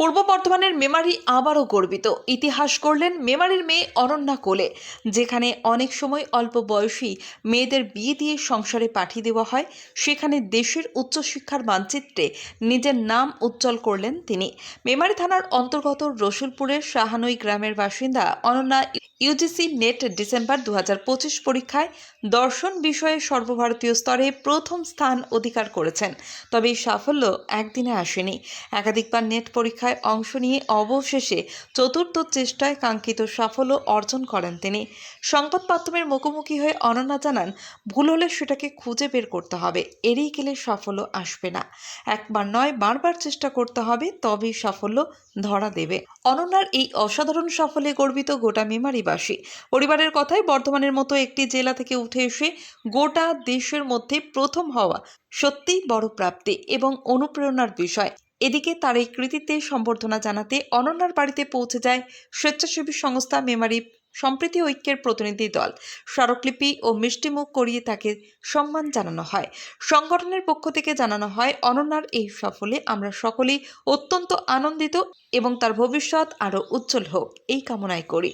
পূর্ব বর্ধমানের মেমারি আবারও গর্বিত। ইতিহাস করলেন মেমারির মেয়ে অনন্যা কোলে, যেখানে অনেক সময় অল্প বয়সী মেয়েদের বিয়ে দিয়ে সংসারে পাঠিয়ে দেওয়া হয়। সেখানে দেশের উচ্চশিক্ষার মানচিত্রে নিজের নাম উজ্জ্বল করলেন তিনি। মেমারি থানার অন্তর্গত রসুলপুরের সাহানই গ্রামের বাসিন্দা অনন্যা ইউজিসি নেট ডিসেম্বর দু হাজার পঁচিশ পরীক্ষায় দর্শন বিষয়ে সর্বভারতীয় স্তরে প্রথম স্থান অধিকার করেছেন। তবে এই সাফল্য একদিনে আসেনি। একাধিকবার নেট পরীক্ষায় অংশ নিয়ে অবশেষে চতুর্থ চেষ্টায় কাঙ্ক্ষিত সাফল্য অর্জন করেন তিনি। সংবাদ মাধ্যমের মুখোমুখি হয়ে অনন্যা জানান, ভুল হলে সেটাকে খুঁজে বের করতে হবে, এড়িয়ে গেলে সাফল্য আসবে না। একবার নয়, বারবার চেষ্টা করতে হবে, তবেই সাফল্য ধরা দেবে। অনন্যার এই অসাধারণ সাফল্যে গর্বিত গোটা মেমারিবাসী। পরিবারের কথায় বর্ধমানের মতো একটি জেলা থেকে উঠে এসে গোটা দেশের মধ্যে প্রথম হওয়া সত্যিই বড় প্রাপ্তি এবং অনুপ্রেরণার বিষয়। এদিকে তার এই কৃতিত্বে সম্বর্ধনা জানাতে অনন্যার বাড়িতে পৌঁছে যায় স্বেচ্ছাসেবী সংস্থা মেমারি সম্প্রীতি ঐক্যের প্রতিনিধি দল। স্মারকলিপি ও মিষ্টিমুখ করিয়ে তাকে সম্মান জানানো হয়। সংগঠনের পক্ষ থেকে জানানো হয়, অনন্যার এই সাফল্যে আমরা সকলেই অত্যন্ত আনন্দিত এবং তার ভবিষ্যৎ আরও উজ্জ্বল হোক। এই কামনাই করি।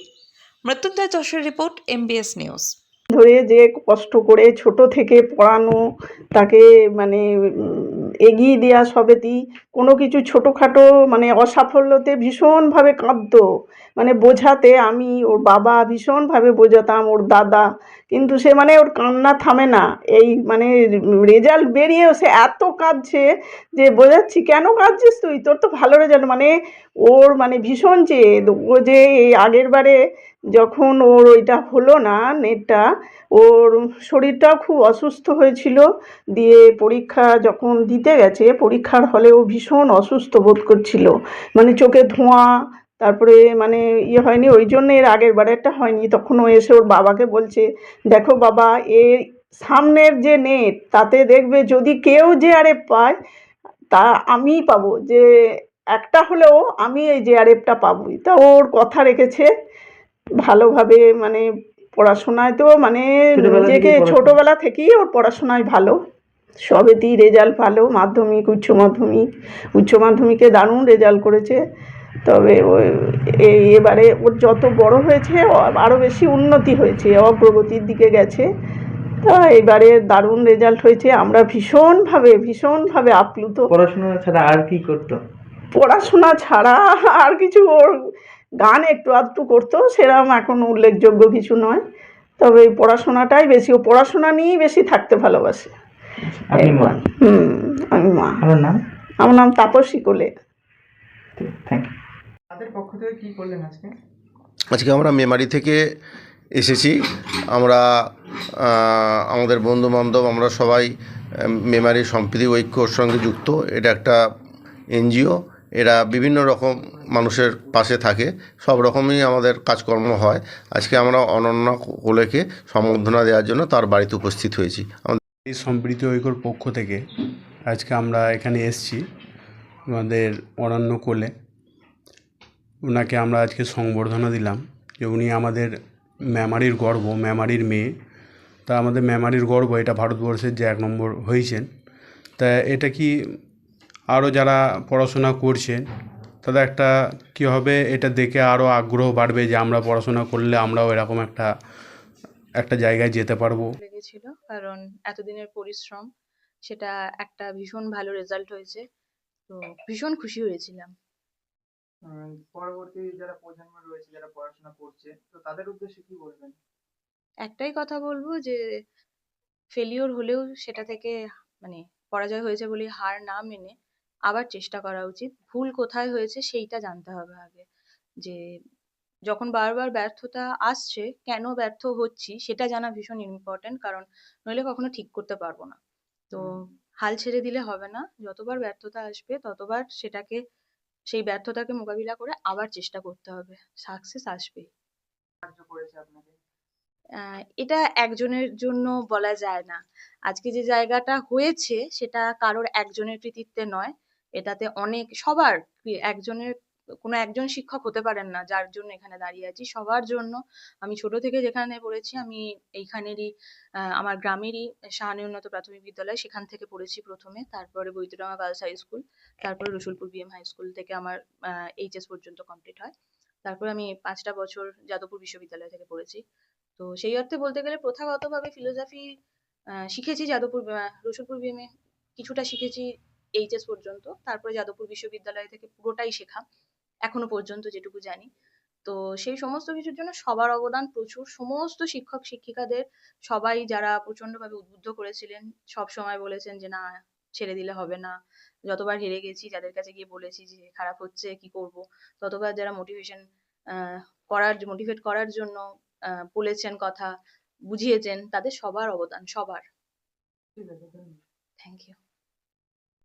মৃত্যুঞ্জয় যশের রিপোর্ট এমবিএস নিউজ ধরে যে কষ্ট করে ছোট থেকে পড়ানো, তাকে মানে এগিয়ে দেওয়া সবেতেই কোনো কিছু ছোটোখাটো মানে অসাফল্যতে ভীষণভাবে কাঁদতো মানে বোঝাতে আমি, ওর বাবা ভীষণভাবে বোঝাতাম, ওর দাদা কিন্তু সে মানে ওর কান্না থামে না। এই মানে রেজাল্ট বেরিয়েও সে এত কাঁদছে যে বোঝাচ্ছি, কেন কাঁদছিস তুই? তোর তো ভালো রেজাল্ট মানে ওর মানে ভীষণ জেদ ও যে এই আগের বারে যখন ওর ওইটা হলো না নেটটা, ওর শরীরটাও খুব অসুস্থ হয়েছিল। দিয়ে পরীক্ষা যখন দিতে গেছে, পরীক্ষার হলে ও ভীষণ অসুস্থ বোধ করছিল। মানে চোখে ধোঁয়া তারপরে মানে ইয়ে হয়নি ওই জন্য এর আগের বারেরটা হয়নি। তখন ও এসে ওর বাবাকে বলছে দেখো বাবা এর সামনের যে নেট তাতে দেখবে যদি কেউ যে আরে পায় তা আমিই পাবো। যে একটা হলেও আমি এই যে আরেফটা পাবোই। তা ওর কথা রেখেছে ভালোভাবে মানে পড়াশোনায় তো মানে নিজেকে ছোটোবেলা থেকেই ওর পড়াশোনায় ভালো। সবেতেই রেজাল্ট ভালো মাধ্যমিক উচ্চ মাধ্যমিক। উচ্চ মাধ্যমিকে দারুণ রেজাল্ট করেছে। তবে ওই এই এবারে ওর যত বড় হয়েছে আরও বেশি উন্নতি হয়েছে অগ্রগতির দিকে গেছে। তা এবারে দারুণ রেজাল্ট হয়েছে। আমরা ভীষণভাবে ভীষণভাবে আপ্লুত। পড়াশোনা ছাড়া আর কি করতো? পড়াশোনা ছাড়া আর কিছু ওর গান একটু আধটু করতো সেরকম এখন উল্লেখযোগ্য কিছু নয়। তবে পড়াশোনাটাই বেশি ও পড়াশোনা নিয়েই বেশি থাকতে ভালোবাসে। হুম আমি মা। আমার নাম? আমার নাম তাপসী কোলে। থ্যাংক ইউ তাদের পক্ষ থেকে কি করলেন আজকে? আজকে আমরা মেমারি থেকে এসেছি। আমরা আমাদের বন্ধু বান্ধব আমরা সবাই মেমারি সম্প্রীতি ঐক্যর সঙ্গে যুক্ত। এটা একটা এনজিও। এরা বিভিন্ন রকম মানুষের পাশে থাকে। সব রকমই আমাদের কাজকর্ম হয়। আজকে আমরা অনন্য কোলেকে সম্বর্ধনা দেওয়ার জন্য তার বাড়িতে উপস্থিত হয়েছি। আমাদের এই সম্প্রীতি ঐক্যর পক্ষ থেকে আজকে আমরা এখানে এসেছি। আমাদের অরণ্য কোলে। ওনাকে আমরা আজকে সংবর্ধনা দিলাম যে উনি আমাদের মেমারির গর্ব মেমারির মেয়ে। তা আমাদের মেমারির গর্ব, এটা ভারতবর্ষের যে এক নম্বর হয়েছেন। তা এটা কি আরও যারা পড়াশোনা করছেন, তাদের একটা কী হবে, এটা দেখে আরও আগ্রহ বাড়বে যে আমরা পড়াশোনা করলে আমরাও এরকম একটা একটা জায়গায় যেতে পারব। লেগেছিল, কারণ এতদিনের পরিশ্রম, সেটা একটা ভীষণ ভালো রেজাল্ট হয়েছে। তো ভীষণ খুশি হয়েছিলাম। পরবর্তী যারা প্রজন্ম রয়েছে যারা পড়াশোনা করছে তো তাদের উদ্দেশ্যে কি বলবেন? একটাই কথা বলব যে ফেলিওর হলেও সেটা থেকে মানে পরাজয় হয়েছে বলে হার না মেনে আবার চেষ্টা করা উচিত। ভুল কোথায় হয়েছে সেইটা জানতে হবে আগে। যে যখন বারবার ব্যর্থতা আসছে কেন ব্যর্থ হচ্ছি সেটা জানা ভীষণ ইম্পর্ট্যান্ট কারণ নইলে কখনো ঠিক করতে পারব না। তো হাল ছেড়ে দিলে হবে না। যতবার ব্যর্থতা আসবে ততবার সেটাকে সেই ব্যর্থতাকে মোকাবিলা করে আবার চেষ্টা করতে হবে। সাকসেস আহ, এটা একজনের জন্য বলা যায় না। আজকে যে জায়গাটা হয়েছে সেটা কারোর একজনের কৃতিত্বে নয়। এটাতে অনেক সবার একজনের কোনো একজন শিক্ষক হতে পারেন না, যার জন্য এখানে দাঁড়িয়ে আছি। সবার জন্য আমি ছোট থেকে যেখানে পড়েছি, আমি এইখানেরই আমার গ্রামেরই সাহানি উন্নত প্রাথমিক বিদ্যালয়, সেখান থেকে পড়েছি প্রথমে। তারপরে বৈদ্যডাঙ্গা গার্লস হাই স্কুল, তারপরে রসুলপুর বিএম হাই স্কুল থেকে আমার এইচএস পর্যন্ত কমপ্লিট হয়। তারপর আমি পাঁচটা বছর যাদবপুর বিশ্ববিদ্যালয় থেকে পড়েছি। তো সেই অর্থে বলতে গেলে প্রথাগতভাবে ফিলোসফি শিখেছি যাদবপুর রসুলপুর বিএমএ কিছুটা শিখেছি এইচএস পর্যন্ত। তারপরে যাদবপুর বিশ্ববিদ্যালয় থেকে পুরোটাই শেখা। এখনও পর্যন্ত যেটুকু জানি। তো সেই সমস্ত কিছুর জন্য সবার অবদান প্রচুর। সমস্ত শিক্ষক শিক্ষিকাদের সবাই যারা প্রচন্ডভাবে উদ্বুদ্ধ করেছিলেন সব সময় বলেছেন যে না ছেড়ে দিলে হবে না। যতবার হেরে গেছি যাদের কাছে গিয়ে বলেছি যে খারাপ হচ্ছে কি করব? ততবার যারা মোটিভেশন করার মোটিভেট করার জন্য আহ, বলেছেন কথা বুঝিয়েছেন তাদের সবার অবদান সবার। Thank you